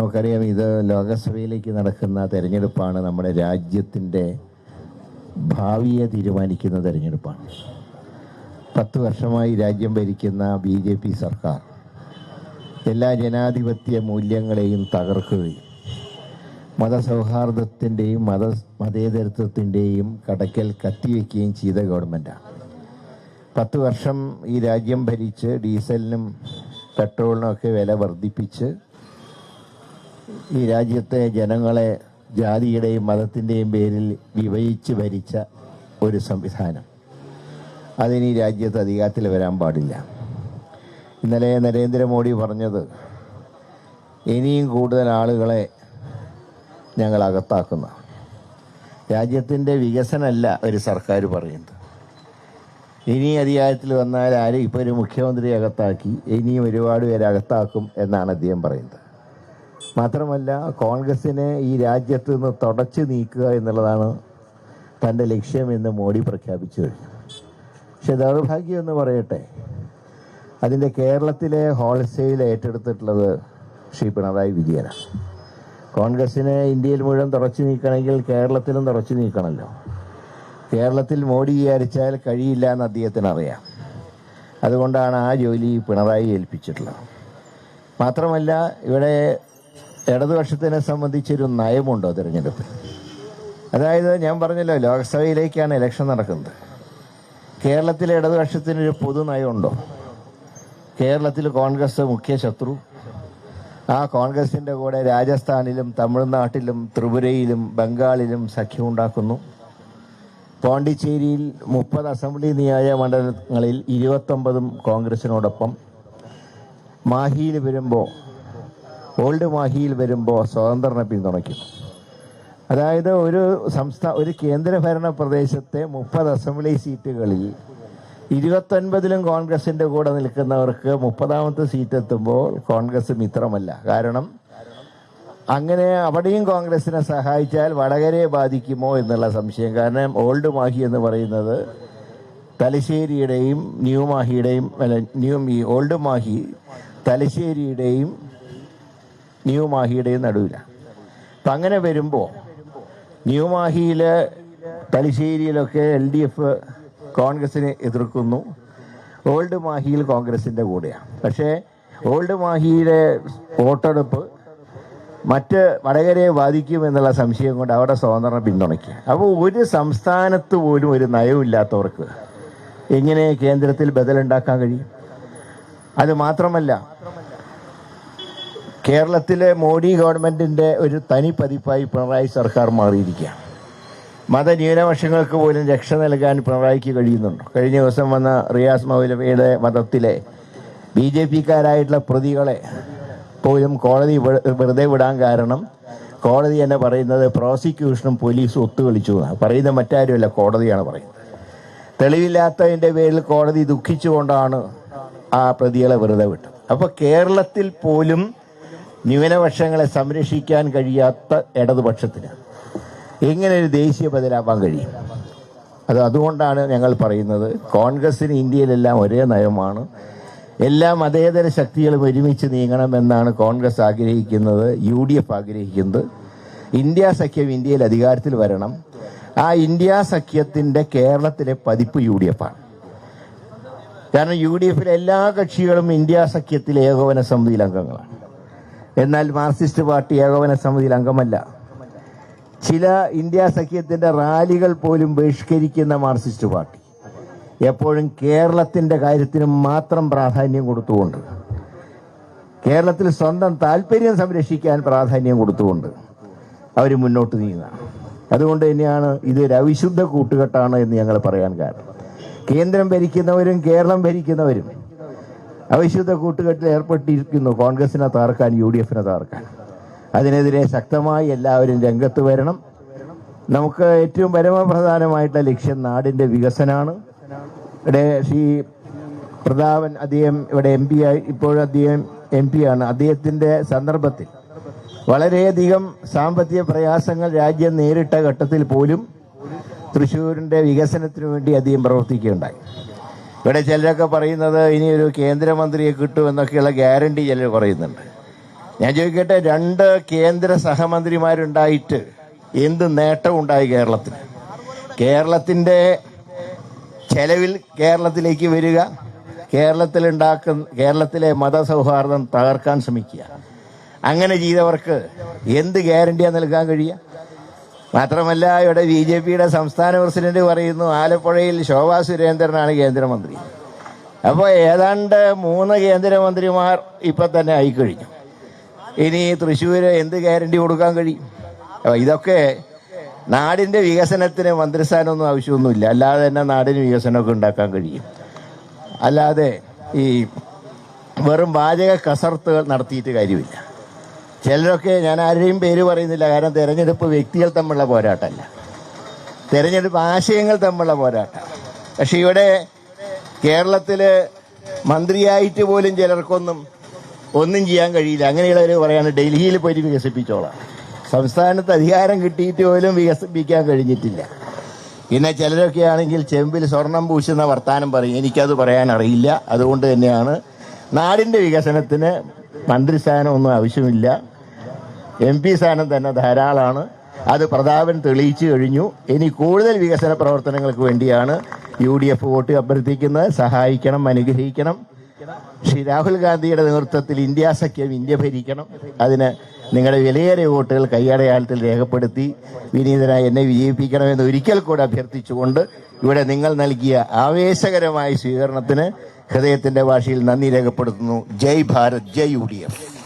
നമുക്കറിയാം ഇത് ലോകസഭയിലേക്ക് നടക്കുന്ന തെരഞ്ഞെടുപ്പാണ് നമ്മുടെ രാജ്യത്തിന്റെ ഭാവിയെ തീരുമാനിക്കുന്ന തെരഞ്ഞെടുപ്പാണ്. പത്ത് വർഷമായി രാജ്യം ഭരിക്കുന്ന ബി ജെ പി സർക്കാർ എല്ലാ ജനാധിപത്യ മൂല്യങ്ങളെയും തകർക്കുകയും മതസൗഹാർദ്ദത്തിന്റെയും മത മതേതരത്വത്തിന്റെയും കടക്കൽ കത്തിവെക്കുകയും ചെയ്ത ഗവൺമെന്റാണ്. പത്ത് വർഷം ഈ രാജ്യം ഭരിച്ച് ഡീസലിനും പെട്രോളിനും ഒക്കെ വില വർദ്ധിപ്പിച്ച് ഈ രാജ്യത്തെ ജനങ്ങളെ ജാതിയുടെയും മതത്തിന്റെയും പേരിൽ വിഭജിച്ച് ഭരിച്ച ഒരു സംവിധാനം. അതിന് ഈ രാജ്യത്ത് അധികാരത്തിൽ വരാൻ പാടില്ല. ഇന്നലെ നരേന്ദ്രമോദി പറഞ്ഞത് ഇനിയും കൂടുതൽ ആളുകളെ ഞങ്ങൾ അകത്താക്കുന്ന. രാജ്യത്തിന്റെ വികസനമല്ല ഒരു സർക്കാർ പറയുന്നത്. ഇനി അധികാരത്തിൽ വന്നാൽ ആരും ഇപ്പോൾ ഒരു മുഖ്യമന്ത്രി അകത്താക്കി ഇനിയും ഒരുപാട് പേരെ അകത്താക്കും എന്നാണ് അദ്ദേഹം പറയുന്നത്. മാത്രമല്ല കോൺഗ്രസിനെ ഈ രാജ്യത്ത് നിന്ന് തുടച്ചു നീക്കുക എന്നുള്ളതാണ് തന്റെ ലക്ഷ്യമെന്ന് മോഡി പ്രഖ്യാപിച്ചു. പക്ഷെ ദൗർഭാഗ്യം എന്ന് പറയട്ടെ അതിന്റെ കേരളത്തിലെ ഹോൾസെയിൽ ഏറ്റെടുത്തിട്ടുള്ളത് ശ്രീ പിണറായി വിജയനാണ്. കോൺഗ്രസിനെ ഇന്ത്യയിൽ മുഴുവൻ തുടച്ചു നീക്കണമെങ്കിൽ കേരളത്തിലും തുടച്ചു നീക്കണമല്ലോ. കേരളത്തിൽ മോഡി വിചാരിച്ചാൽ കഴിയില്ല എന്ന് അദ്ദേഹത്തിന് അറിയാം. അതുകൊണ്ടാണ് ആ ജോലി പിണറായി ഏൽപ്പിച്ചിട്ടുള്ളത്. മാത്രമല്ല ഇവിടെ ഇടതുപക്ഷത്തിനെ സംബന്ധിച്ചൊരു നയമുണ്ടോ തിരഞ്ഞെടുപ്പിൽ? അതായത് ഞാൻ പറഞ്ഞല്ലോ ലോക്സഭയിലേക്കാണ് ഇലക്ഷൻ നടക്കുന്നത്. കേരളത്തിലെ ഇടതുപക്ഷത്തിനൊരു പൊതു നയമുണ്ടോ? കേരളത്തിൽ കോൺഗ്രസ് മുഖ്യ ശത്രു. ആ കോൺഗ്രസിന്റെ കൂടെ രാജസ്ഥാനിലും തമിഴ്നാട്ടിലും ത്രിപുരയിലും ബംഗാളിലും സഖ്യമുണ്ടാക്കുന്നു പോണ്ടിച്ചേരിയിൽ മുപ്പത് അസംബ്ലി നിയോജക മണ്ഡലങ്ങളിൽ ഇരുപത്തൊമ്പതും കോൺഗ്രസിനോടൊപ്പം. മാഹിയിൽ വരുമ്പോൾ ഓൾഡ് മാഹിയിൽ വരുമ്പോൾ സ്വതന്ത്രനെ പിന്തുണയ്ക്കും. അതായത് ഒരു സംസ്ഥാന ഒരു കേന്ദ്രഭരണ പ്രദേശത്തെ മുപ്പത് അസംബ്ലി സീറ്റുകളിൽ ഇരുപത്തൊൻപതിലും കോൺഗ്രസിന്റെ കൂടെ നിൽക്കുന്നവർക്ക് മുപ്പതാമത്തെ സീറ്റ് എത്തുമ്പോൾ കോൺഗ്രസ് മിത്രമല്ല. കാരണം അങ്ങനെ അവിടെയും കോൺഗ്രസിനെ സഹായിച്ചാൽ വടകരയെ ബാധിക്കുമോ എന്നുള്ള സംശയം. കാരണം ഓൾഡ് മാഹി എന്ന് പറയുന്നത് തലശ്ശേരിയുടെയും ന്യൂ മാഹിയുടെയും അല്ല ന്യൂ ഓൾഡ് മാഹി തലശ്ശേരിയുടെയും ന്യൂ മാഹിയുടെയും നടുവിലാണ് അപ്പം അങ്ങനെ വരുമ്പോൾ ന്യൂ മാഹിയിൽ തലശ്ശേരിയിലൊക്കെ എൽ ഡി എഫ് കോൺഗ്രസിനെ എതിർക്കുന്നു. ഓൾഡ് മാഹിയിൽ കോൺഗ്രസിന്റെ കൂടെയാണ് പക്ഷേ ഓൾഡ് മാഹിയിലെ വോട്ടെടുപ്പ് മറ്റ് വടകരയെ ബാധിക്കും എന്നുള്ള സംശയം കൊണ്ട് അവിടെ സ്വാതന്ത്ര്യം പിന്തുണയ്ക്കുക. അപ്പോൾ ഒരു സംസ്ഥാനത്ത് പോലും ഒരു നയമില്ലാത്തവർക്ക് എങ്ങനെ കേന്ദ്രത്തിൽ ബദലുണ്ടാക്കാൻ കഴിയും? അത് മാത്രമല്ല കേരളത്തിലെ മോഡി ഗവൺമെന്റിന്റെ ഒരു തനി പതിപ്പായി പിണറായി സർക്കാർ മാറിയിരിക്കുകയാണ്. മതന്യൂനപക്ഷങ്ങൾക്ക് പോലും രക്ഷ നൽകാൻ പിണറായിക്ക് കഴിയുന്നുണ്ട്. കഴിഞ്ഞ ദിവസം വന്ന റിയാസ് മൗലവിയുടെ മതത്തിലെ ബി ജെ പിക്കാരായിട്ടുള്ള പ്രതികളെ പോലും കോടതി വെറുതെ വിടാൻ കാരണം കോടതി തന്നെ പറയുന്നത് പ്രോസിക്യൂഷനും പോലീസും ഒത്തുകളിച്ചു പറയുന്ന പറയുന്നത് മറ്റാരുമല്ല കോടതിയാണ് പറയുന്നത്. തെളിവില്ലാത്തതിന്റെ പേരിൽ കോടതി ദുഃഖിച്ചുകൊണ്ടാണ് ആ പ്രതികളെ വെറുതെ വിട്ടത്. അപ്പോൾ കേരളത്തിൽ പോലും ന്യൂനപക്ഷങ്ങളെ സംരക്ഷിക്കാൻ കഴിയാത്ത ഇടതുപക്ഷത്തിന് എങ്ങനെ ഒരു ദേശീയ ബദലാവാൻ കഴിയും? അത് അതുകൊണ്ടാണ് ഞങ്ങൾ പറയുന്നത് കോൺഗ്രസിന് ഇന്ത്യയിലെല്ലാം ഒരേ നയമാണ്. എല്ലാ മതേതര ശക്തികളും ഒരുമിച്ച് നീങ്ങണമെന്നാണ് കോൺഗ്രസ് ആഗ്രഹിക്കുന്നത് യു ഡി എഫ് ആഗ്രഹിക്കുന്നത്. ഇന്ത്യ സഖ്യം ഇന്ത്യയിൽ അധികാരത്തിൽ വരണം. ആ ഇന്ത്യ സഖ്യത്തിന്റെ കേരളത്തിലെ പതിപ്പ് യു ഡി എഫ് ആണ്. കാരണം യു ഡി എഫിലെ എല്ലാ കക്ഷികളും ഇന്ത്യ സഖ്യത്തിലെ ഏകോപന സമിതിയിൽ അംഗങ്ങളാണ്. എന്നാൽ മാർക്സിസ്റ്റ് പാർട്ടി ഏകോപന സമിതിയിൽ അംഗമല്ല. ചില ഇന്ത്യ സഖ്യത്തിന്റെ റാലികൾ പോലും ബഹിഷ്കരിക്കുന്ന മാർക്സിസ്റ്റ് പാർട്ടി. എപ്പോഴും കേരളത്തിന്റെ കാര്യത്തിന് മാത്രം പ്രാധാന്യം കൊടുത്തുകൊണ്ട് കേരളത്തിൽ സ്വന്തം താല്പര്യം സംരക്ഷിക്കാൻ പ്രാധാന്യം കൊടുത്തുകൊണ്ട് അവർ മുന്നോട്ട് നീങ്ങുക. അതുകൊണ്ട് തന്നെയാണ് ഇതൊരു അവിശുദ്ധ കൂട്ടുകെട്ടാണ് എന്ന് ഞങ്ങൾ പറയാൻ കാരണം. കേന്ദ്രം ഭരിക്കുന്നവരും കേരളം ഭരിക്കുന്നവരും അവിശുദ്ധ കൂട്ടുകെട്ടിൽ ഏർപ്പെട്ടിരിക്കുന്നു കോൺഗ്രസിനെ തകർക്കാൻ യു ഡി എഫിനെ തകർക്കാൻ. അതിനെതിരെ ശക്തമായി എല്ലാവരും രംഗത്ത് വരണം. നമുക്ക് ഏറ്റവും പരമപ്രധാനമായിട്ടുള്ള ലക്ഷ്യം നാടിന്റെ വികസനമാണ്. ഇവിടെ ശ്രീ പ്രതാപൻ അദ്ദേഹം ഇവിടെ എം പി ആയി ഇപ്പോഴും അദ്ദേഹം എം പി ആണ്. അദ്ദേഹത്തിന്റെ സന്ദർഭത്തിൽ വളരെയധികം സാമ്പത്തിക പ്രയാസങ്ങൾ രാജ്യം നേരിട്ട ഘട്ടത്തിൽ പോലും തൃശ്ശൂരിന്റെ വികസനത്തിനു വേണ്ടി അദ്ദേഹം പ്രവർത്തിക്കുകയുണ്ടായി. ഇവിടെ ചിലരൊക്കെ പറയുന്നത് ഇനി ഒരു കേന്ദ്രമന്ത്രിയെ കിട്ടുമെന്നൊക്കെയുള്ള ഗ്യാരണ്ടി ചിലർ പറയുന്നുണ്ട്. ഞാൻ ചോദിക്കട്ടെ രണ്ട് കേന്ദ്ര സഹമന്ത്രിമാരുണ്ടായിട്ട് എന്ത് നേട്ടം ഉണ്ടായി കേരളത്തിന്? കേരളത്തിന്റെ ചെലവിൽ കേരളത്തിലേക്ക് വരിക കേരളത്തിൽ ഉണ്ടാക്കുന്ന കേരളത്തിലെ മതസൗഹാർദ്ദം തകർക്കാൻ ശ്രമിക്കുക. അങ്ങനെ ചെയ്തവർക്ക് എന്ത് ഗ്യാരണ്ടിയാണ് നൽകാൻ കഴിയുക? മാത്രമല്ല ഇവിടെ ബി ജെ പിയുടെ സംസ്ഥാന പ്രസിഡന്റ് പറയുന്നു ആലപ്പുഴയിൽ ശോഭാ സുരേന്ദ്രനാണ് കേന്ദ്രമന്ത്രി. അപ്പോൾ ഏതാണ്ട് മൂന്ന് കേന്ദ്രമന്ത്രിമാർ ഇപ്പൊ തന്നെ ആയിക്കഴിഞ്ഞു. ഇനി തൃശ്ശൂര് എന്ത് ഗ്യാരണ്ടി കൊടുക്കാൻ കഴിയും? അപ്പൊ ഇതൊക്കെ നാടിന്റെ വികസനത്തിന് മന്ത്രിസ്ഥാനമൊന്നും ആവശ്യമൊന്നുമില്ല. അല്ലാതെ തന്നെ നാടിന് വികസനമൊക്കെ ഉണ്ടാക്കാൻ കഴിയും. അല്ലാതെ ഈ വെറും വാചക കസർത്തുകൾ നടത്തിയിട്ട് കാര്യമില്ല. ചിലരൊക്കെ ഞാൻ ആരുടെയും പേര് പറയുന്നില്ല. കാരണം തെരഞ്ഞെടുപ്പ് വ്യക്തികൾ തമ്മിലുള്ള പോരാട്ടമല്ല. തെരഞ്ഞെടുപ്പ് ആശയങ്ങൾ തമ്മിലുള്ള പോരാട്ടം. പക്ഷെ ഇവിടെ കേരളത്തിൽ മന്ത്രിയായിട്ട് പോലും ചിലർക്കൊന്നും ഒന്നും ചെയ്യാൻ കഴിയില്ല. അങ്ങനെയുള്ളവർ പറയാണ് ഡൽഹിയിൽ പോയി വികസിപ്പിച്ചോളാം. സംസ്ഥാനത്ത് അധികാരം കിട്ടിയിട്ട് പോലും വികസിപ്പിക്കാൻ കഴിഞ്ഞിട്ടില്ല. പിന്നെ ചിലരൊക്കെ ആണെങ്കിൽ ചെമ്പിൽ സ്വർണം പൂശുന്ന വർത്താനം പറയും. എനിക്കത് പറയാൻ അറിയില്ല. അതുകൊണ്ട് തന്നെയാണ് നാടിന്റെ വികസനത്തിന് മന്ത്രിസ്ഥാനം ഒന്നും ആവശ്യമില്ല. എം പി സ്ഥാനം തന്നെ ധാരാളമാണ്. അത് പ്രതാപൻ തെളിയിച്ചു കഴിഞ്ഞു. ഇനി കൂടുതൽ വികസന പ്രവർത്തനങ്ങൾക്ക് വേണ്ടിയാണ് യു ഡി എഫ് വോട്ട് അഭ്യർത്ഥിക്കുന്നത്. സഹായിക്കണം അനുഗ്രഹിക്കണം. ശ്രീ രാഹുൽ ഗാന്ധിയുടെ നേതൃത്വത്തിൽ ഇന്ത്യ സഖ്യം ഇന്ത്യ ഭരിക്കണം. അതിന് നിങ്ങളുടെ വിലയേറിയ വോട്ടുകൾ കൈയടയാളത്തിൽ രേഖപ്പെടുത്തി വിനീതനായി എന്നെ വിജയിപ്പിക്കണമെന്ന് ഒരിക്കൽ കൂടെ അഭ്യർത്ഥിച്ചുകൊണ്ട് ഇവിടെ നിങ്ങൾ നൽകിയ ആവേശകരമായ സ്വീകരണത്തിന് ഹൃദയത്തിന്റെ ഭാഷയിൽ നന്ദി രേഖപ്പെടുത്തുന്നു. ജയ് ഭാരത് ജയ് യു ഡി എഫ്.